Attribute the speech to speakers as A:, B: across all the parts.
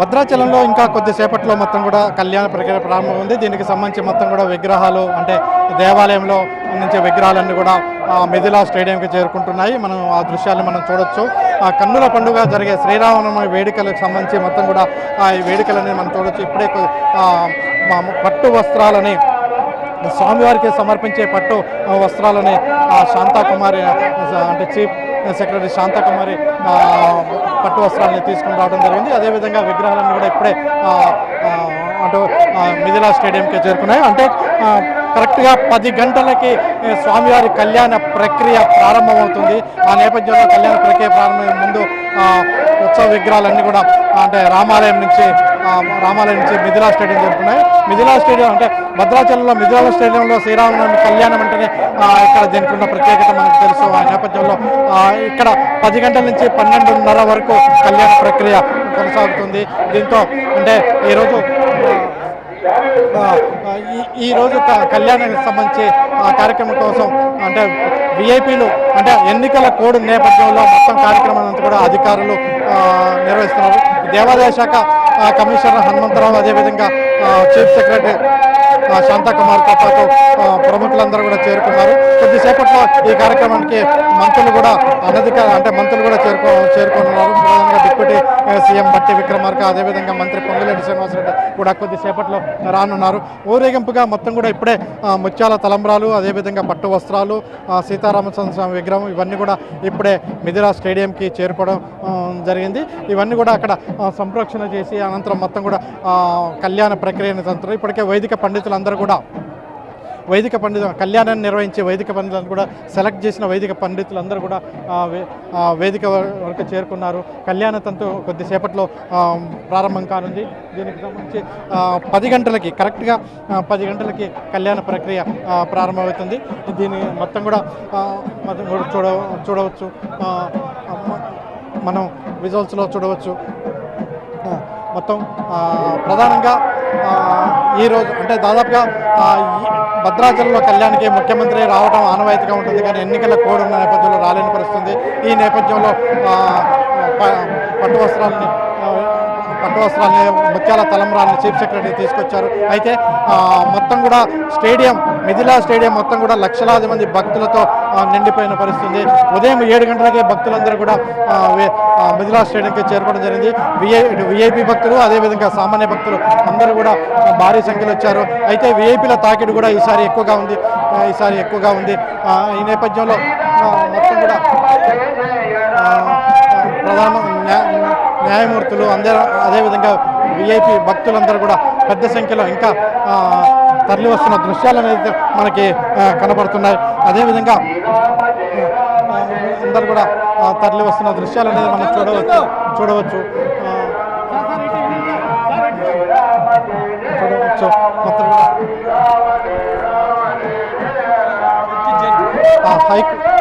A: భద్రాచలంలో ఇంకా కొద్దిసేపట్లో మొత్తం కూడా కళ్యాణ ప్రక్రియ ప్రారంభం ఉంది. దీనికి సంబంధించి మొత్తం కూడా విగ్రహాలు అంటే దేవాలయంలో నుంచి విగ్రహాలన్నీ కూడా మిథిలా స్టేడియంకి చేరుకుంటున్నాయి. మనం ఆ దృశ్యాలను మనం చూడొచ్చు. కన్నుల పండుగ జరిగే శ్రీరామనవమి వేడుకలకు సంబంధించి మొత్తం కూడా ఈ వేడుకలని మనం చూడొచ్చు. ఇప్పుడే మా పట్టు వస్త్రాలని స్వామివారికి సమర్పించే పట్టు వస్త్రాలని శాంతాకుమారి అంటే చీఫ్ సెక్రటరీ శాంతాకుమారి పట్టు వస్త్రాలని తీసుకుని రావడం జరిగింది. అదేవిధంగా విగ్రహాలన్నీ కూడా ఇప్పుడే అటు మిథిలా స్టేడియంకి చేరుకున్నాయి. అంటే కరెక్ట్గా పది గంటలకి స్వామివారి కళ్యాణ ప్రక్రియ ప్రారంభమవుతుంది. ఆ నేపథ్యంలో కళ్యాణ ప్రక్రియ ప్రారంభం ముందు ఉత్సవ విగ్రహాలన్నీ కూడా అంటే రామాలయం నుంచి రామాలయం నుంచి మిథిలా స్టేడియం జరుగుతున్నాయి మిథిలా స్టేడియం అంటే భద్రాచలంలో మిథిలా స్టేడియంలో శ్రీరామనవమి కళ్యాణం అంటేనే ఇక్కడ దీనికి ఉన్న ప్రత్యేకత మనకు తెలుసు. ఆ నేపథ్యంలో ఇక్కడ పది గంటల నుంచి పన్నెండున్నర వరకు కళ్యాణ ప్రక్రియ కొనసాగుతుంది. దీంతో అంటే ఈరోజు ఈరోజు ఈ ఈ రోజు కళ్యాణానికి సంబంధించి ఆ కార్యక్రమం కోసం అంటే విఐపీలు అంటే ఎన్నికల కోడ్ నేపథ్యంలో మొత్తం కార్యక్రమం అంతా కూడా అధికారులు నిర్వహిస్తున్నారు. దేవాదాయ శాఖ కమిషనర్ హనుమంతరావు అదేవిధంగా చీఫ్ సెక్రటరీ శాంతకుమార్తో పాటు ప్రముఖులందరూ కూడా చేరుకున్నారు. కొద్దిసేపట్లో ఈ కార్యక్రమానికి మంత్రులు కూడా అనధికార అంటే మంత్రులు కూడా చేరుకో చేరుకున్నారు సీఎం బట్టి విక్రమార్క అదేవిధంగా మంత్రి పొంగులేటి శ్రీనివాసరెడ్డి కూడా కొద్దిసేపట్లో రానున్నారు. ఊరేగింపుగా మొత్తం కూడా ఇప్పుడే ముత్యాల తలంబ్రాలు అదేవిధంగా పట్టు వస్త్రాలు సీతారామచంద్ర స్వామి విగ్రహం ఇవన్నీ కూడా ఇప్పుడే మిథిలా స్టేడియంకి చేరుకోవడం జరిగింది. ఇవన్నీ కూడా అక్కడ సంప్రోక్షణ చేసి అనంతరం మొత్తం కూడా కళ్యాణ ప్రక్రియను తంత్రం. ఇప్పటికే వైదిక పండితులందరూ కూడా వైదిక పండిత కళ్యాణాన్ని నిర్వహించే వైదిక పండితులను కూడా సెలెక్ట్ చేసిన వైదిక పండితులందరూ కూడా వేదిక వరకు చేరుకున్నారు. కళ్యాణ తంతు కొద్దిసేపట్లో ప్రారంభం కానుంది. దీనికి సంబంధించి పది గంటలకి కరెక్ట్గా పది గంటలకి కళ్యాణ ప్రక్రియ ప్రారంభమవుతుంది. దీన్ని మొత్తం కూడా మొత్తం కూడా చూడ చూడవచ్చు. మనం విజువల్స్లో చూడవచ్చు. మొత్తం ప్రధానంగా ఈరోజు అంటే దాదాపుగా ఈ భద్రాచలంలో కళ్యాణ్కి ముఖ్యమంత్రి రావడం ఆనవాయితీగా ఉంటుంది. కానీ ఎన్నికల కోడ్ ఉన్న నేపథ్యంలో రాలేని పరిస్థితి ఈ నేపథ్యంలో ప- పట్టు వస్త్రాలని పట్టు వస్త్రాలని ముత్యాల తలంబ్రాన్ని చీఫ్ సెక్రటరీ తీసుకొచ్చారు. అయితే మొత్తం కూడా స్టేడియం మిథిలా స్టేడియం మొత్తం కూడా లక్షలాది మంది భక్తులతో నిండిపోయిన పరిస్థితి. ఉదయం ఏడు గంటలకే భక్తులందరూ కూడా మిథిలా స్టేడియంకి చేరుకోవడం జరిగింది. విఐ విఐపి భక్తులు అదేవిధంగా సామాన్య భక్తులు అందరూ కూడా భారీ సంఖ్యలో వచ్చారు. అయితే విఐపీల తాకిడి కూడా ఈసారి ఎక్కువగా ఉంది. ఈసారి ఎక్కువగా ఉంది. ఈ నేపథ్యంలో నాయకులు అందరూ అదేవిధంగా విఐపి భక్తులందరూ కూడా పెద్ద సంఖ్యలో ఇంకా ఆ, తరలి వస్తున్న దృశ్యాలు అనేది మనకి కనబడుతున్నాయి. అదేవిధంగా అందరు అందరూ కూడా తరలి వస్తున్న దృశ్యాలు అనేది మనం చూడవచ్చు చూడవచ్చు.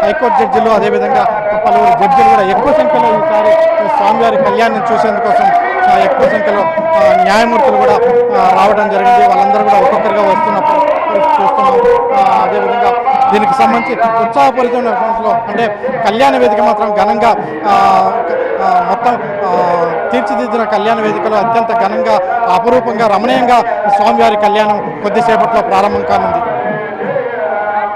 A: హైకోర్టు జడ్జిలు అదేవిధంగా పలువురు జడ్జిలు కూడా ఎక్కువ సంఖ్యలో ఈసారి స్వామివారి కళ్యాణం చూసేందుకోసం ఎక్కువ సంఖ్యలో న్యాయమూర్తులు కూడా రావడం జరిగింది. వాళ్ళందరూ కూడా ఒక్కొక్కరిగా వస్తున్నప్పుడు చూస్తున్నాం. అదేవిధంగా దీనికి సంబంధించి ఉత్సాహపూరితమైన లో అంటే కళ్యాణ వేదిక మాత్రం ఘనంగా మొత్తం తీర్చిదిద్దిన కళ్యాణ వేదికలో అత్యంత ఘనంగా అపురూపంగా రమణీయంగా స్వామివారి కళ్యాణం కొద్దిసేపట్లో ప్రారంభం కానుంది.